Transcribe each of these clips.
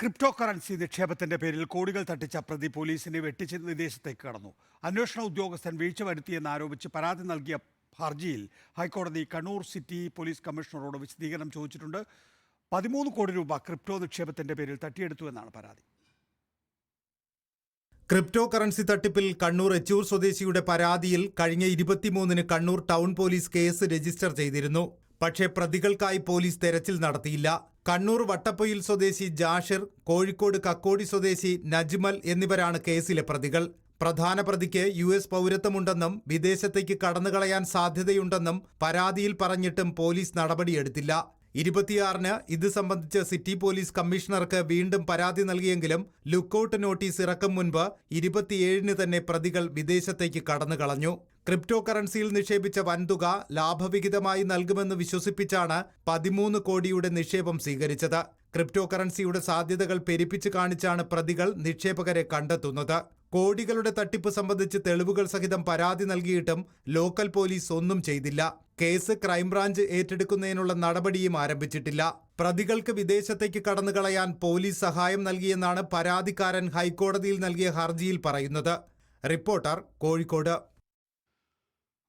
Crypto currency നിക്ഷേപത്തിന്റെ പേരിൽ കോടികൾ തട്ടിച്ച പ്രതി പോലീസിനെ വെട്ടിച്ച് വിദേശത്തേക്ക് കടന്നു. അന്വേഷണ ഉദ്യോഗസ്ഥൻ വീഴ്ച വരുത്തിയെന്ന് ആരോപിച്ച് പരാതി നൽകിയ ഹർജിയിൽ ഹൈക്കോടതി കണ്ണൂർ സിറ്റി പോലീസ് കമ്മീഷണറോട് വിശദീകരണം ചോദിച്ചിട്ടുണ്ട്. പതിമൂന്ന് കോടി രൂപ ക്രിപ്റ്റോ നിക്ഷേപത്തിന്റെ പേരിൽ തട്ടിയെടുത്തു എന്നാണ് പരാതി. ക്രിപ്റ്റോ കറൻസി തട്ടിപ്പിൽ കണ്ണൂർ എച്ചൂർ സ്വദേശിയുടെ പരാതിയിൽ കഴിഞ്ഞ ഇരുപത്തിമൂന്നിന് Kannur town police case register ചെയ്തിരുന്നു. പക്ഷേ പ്രതികൾക്കായി പോലീസ് തെരച്ചിൽ നടത്തിയില്ല. കണ്ണൂർ വട്ടപ്പൊയിൽ സ്വദേശി ജാഷിർ കോഴിക്കോട് കക്കോടി സ്വദേശി നജ്മൽ എന്നിവരാണ് കേസിലെ പ്രതികൾ. പ്രധാന പ്രതിക്ക് യു എസ് പൗരത്വമുണ്ടെന്നും വിദേശത്തേക്ക് കടന്നുകളയാൻ സാധ്യതയുണ്ടെന്നും പരാതിയിൽ പറഞ്ഞിട്ടും പോലീസ് നടപടിയെടുത്തില്ല. ഇരുപത്തിയാറിന് ഇത് സംബന്ധിച്ച് സിറ്റി പോലീസ് കമ്മീഷണർക്ക് വീണ്ടും പരാതി നൽകിയെങ്കിലും ലുക്കൌട്ട് നോട്ടീസ് ഇറക്കും മുൻപ് ഇരുപത്തിയേഴിന് തന്നെ പ്രതികൾ വിദേശത്തേക്ക് കടന്നുകളഞ്ഞു. ക്രിപ്റ്റോ കറൻസിയിൽ നിക്ഷേപിച്ച വൻതുക ലാഭവിഹിതമായി നൽകുമെന്ന് വിശ്വസിപ്പിച്ചാണ് പതിമൂന്ന് കോടിയുടെ നിക്ഷേപം സ്വീകരിച്ചത്. ക്രിപ്റ്റോ കറൻസിയുടെ സാധ്യതകൾ പെരുപ്പിച്ച് കാണിച്ചാണ് പ്രതികൾ നിക്ഷേപകരെ കണ്ടെത്തുന്നത്. കോടികളുടെ തട്ടിപ്പ് സംബന്ധിച്ച് തെളിവുകൾ സഹിതം പരാതി നൽകിയിട്ടും ലോക്കൽ പോലീസ് ഒന്നും ചെയ്തില്ല. കേസ് ക്രൈംബ്രാഞ്ച് ഏറ്റെടുക്കുന്നതിനുള്ള നടപടിയും ആരംഭിച്ചിട്ടില്ല. പ്രതികൾക്ക് വിദേശത്തേക്ക് കടന്നുകളയാൻ പോലീസ് സഹായം നൽകിയെന്നാണ് പരാതിക്കാരൻ ഹൈക്കോടതിയിൽ നൽകിയ ഹർജിയിൽ പറയുന്നത്. Reporter Kozhikode.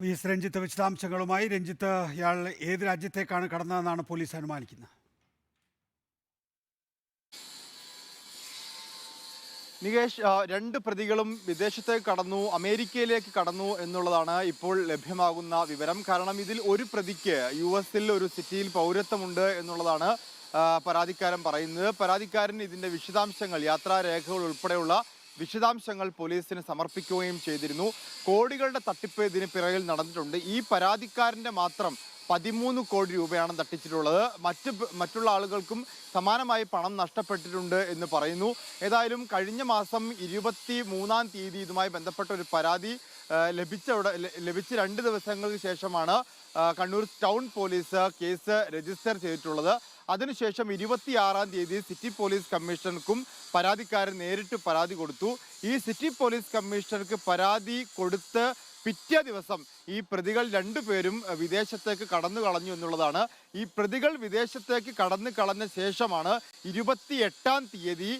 V S Ranjith വിശദാംശങ്ങളുമായി രഞ്ജിത്ത് ഇയാൾ ഏത് രാജ്യത്തേക്കാണ് കടന്നതെന്നാണ് പോലീസ് അനുമാനിക്കുന്നത്. നികേഷ് രണ്ട് പ്രതികളും വിദേശത്തേക്ക് കടന്നു അമേരിക്കയിലേക്ക് കടന്നു എന്നുള്ളതാണ് ഇപ്പോൾ ലഭ്യമാകുന്ന വിവരം. കാരണം ഇതിൽ ഒരു പ്രതിക്ക് യു എസിൽ ഒരു സിറ്റിയിൽ പൗരത്വമുണ്ട് എന്നുള്ളതാണ് പരാതിക്കാരൻ പറയുന്നത്. പരാതിക്കാരൻ ഇതിന്റെ വിശദാംശങ്ങൾ യാത്രാരേഖകൾ ഉൾപ്പെടെയുള്ള വിശദാംശങ്ങൾ പോലീസിന് സമർപ്പിക്കുകയും ചെയ്തിരുന്നു. കോടികളുടെ തട്ടിപ്പ് ഇതിന് പിറകിൽ നടന്നിട്ടുണ്ട്. ഈ പരാതിക്കാരന്റെ മാത്രം പതിമൂന്ന് കോടി രൂപയാണ് തട്ടിച്ചിട്ടുള്ളത്. മറ്റ് മറ്റുള്ള ആളുകൾക്കും സമാനമായി പണം നഷ്ടപ്പെട്ടിട്ടുണ്ട് എന്ന് പറയുന്നു. ഏതായാലും കഴിഞ്ഞ മാസം ഇരുപത്തി മൂന്നാം തീയതി ഇതുമായി ബന്ധപ്പെട്ട ഒരു പരാതി ലഭിച്ച ലഭിച്ച രണ്ട് ദിവസങ്ങൾക്ക് ശേഷമാണ് Kannur town police case register ചെയ്തിട്ടുള്ളത്. അതിനുശേഷം ഇരുപത്തിയാറാം തീയതി സിറ്റി പോലീസ് കമ്മീഷണർക്കും പരാതിക്കാരൻ നേരിട്ട് പരാതി കൊടുത്തു. ഈ സിറ്റി പോലീസ് കമ്മീഷണർക്ക് പരാതി കൊടുത്ത് പിറ്റേ ദിവസം ഈ പ്രതികൾ രണ്ടുപേരും പേരും വിദേശത്തേക്ക് കടന്നു കളഞ്ഞു എന്നുള്ളതാണ്. ഈ പ്രതികൾ വിദേശത്തേക്ക് കടന്നു കളഞ്ഞ ശേഷമാണ് ഇരുപത്തി എട്ടാം തീയതി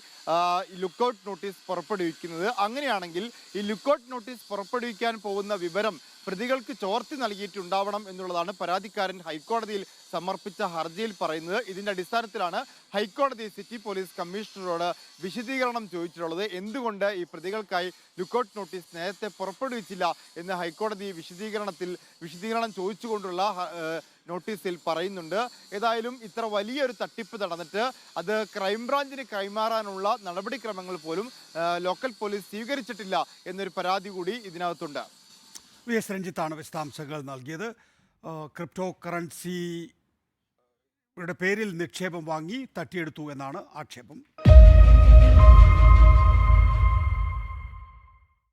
ലുക്കൌട്ട് നോട്ടീസ് പുറപ്പെടുവിക്കുന്നത്. അങ്ങനെയാണെങ്കിൽ ഈ ലുക്കൌട്ട് നോട്ടീസ് പുറപ്പെടുവിക്കാൻ പോകുന്ന വിവരം പ്രതികൾക്ക് ചോർത്തി നൽകിയിട്ടുണ്ടാവണം എന്നുള്ളതാണ് പരാതിക്കാരൻ ഹൈക്കോടതിയിൽ സമർപ്പിച്ച ഹർജിയിൽ പറയുന്നത്. ഇതിന്റെ അടിസ്ഥാനത്തിലാണ് ഹൈക്കോടതി സിറ്റി പോലീസ് കമ്മീഷണറോട് വിശദീകരണം ചോദിച്ചിട്ടുള്ളത്. എന്തുകൊണ്ട് ഈ പ്രതികൾക്കായി ലുക്കൌട്ട് നോട്ടീസ് നേരത്തെ പുറപ്പെടുവിച്ചില്ല എന്ന് ഹൈക്കോടതി വിശദീകരണത്തിൽ വിശദീകരണം ചോദിച്ചുകൊണ്ടുള്ള നോട്ടീസിൽ പറയുന്നുണ്ട്. ഏതായാലും ഇത്ര വലിയൊരു തട്ടിപ്പ് നടന്നിട്ട് അത് ക്രൈംബ്രാഞ്ചിന് കൈമാറാനുള്ള നടപടിക്രമങ്ങൾ പോലും ലോക്കൽ പോലീസ് സ്വീകരിച്ചിട്ടില്ല എന്നൊരു പരാതി കൂടി ഇതിനകത്തുണ്ട്. വി എസ് രഞ്ജിത്താണ് വിശദാംശങ്ങൾ നൽകിയത്. ക്രിപ്റ്റോ കറൻസിയുടെ പേരിൽ നിക്ഷേപം വാങ്ങി തട്ടിയെടുത്തു എന്നാണ് ആക്ഷേപം.